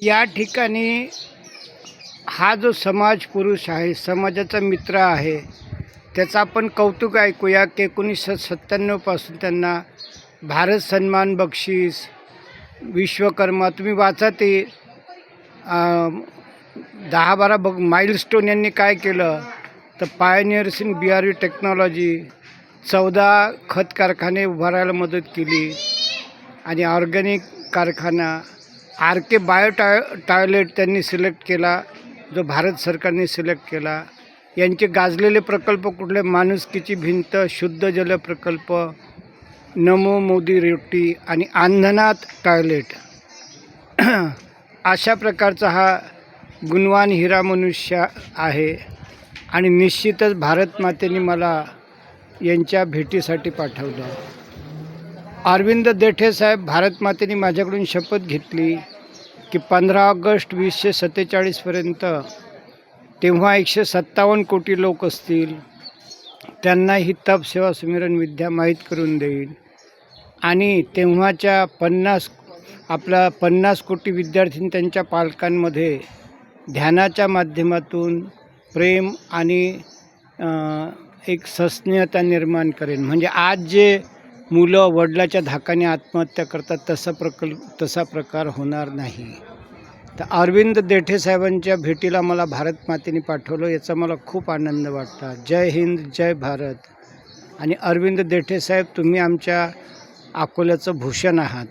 या ठिकाणी हा जो समाज पुरुष आहे समाजाचा मित्र आहे त्याचं आपण कौतुक ऐकूया की एकोणीसशे सत्त्याण्णवपासून त्यांना भारत सन्मान बक्षीस विश्वकर्मा तुम्ही वाचा ते. दहा बारा बघ माइलस्टोन यांनी काय केलं? तर pioneers in B R technology चौदा खत कारखाने उभारायला मदत केली. आणि ऑर्गॅनिक कारखाना R K bio toy toilet त्यांनी सिलेक्ट केला जो भारत सरकारने सिलेक्ट केला. यांचे गाजलेले प्रकल्प कुठले? माणुसकीची भिंत शुद्ध जल प्रकल्प नमो मोदी रोटी आणि आंधनात टॉयलेट. अशा प्रकारचा हा गुणवान हिरा मनुष्य आहे आणि निश्चितच भारत मातेने मला यांच्या भेटीसाठी पाठवलं. अरविंद देठे साहेब माझ्याकडून शपथ घेतली की पंधरा ऑगस्ट वीसशे सत्तेचाळीसपर्यंत तेव्हा एकशे सत्तावन्न कोटी लोक असतील. त्यांना ही तप सेवा सुमिरन विद्या माहीत करून देईल. आणि तेव्हाच्या पन्नास आपला पन्नास कोटी विद्यार्थी त्यांच्या पालकांमध्ये ध्यानाच्या माध्यमातून प्रेम आणि एक सस्नेहता निर्माण करेन. म्हणजे आज जे मुलं वडिलाच्या धाकाने आत्महत्या करतात तसा प्रकल्प तसा प्रकार होणार नाही. तर अरविंद देठे साहेबांच्या भेटीला मला भारत मातेने पाठवलं याचा मला खूप आनंद वाटला. जय हिंद जय भारत. आणि अरविंद देठे साहेब तुम्ही आमच्या अकोल्याचं भूषण आहात.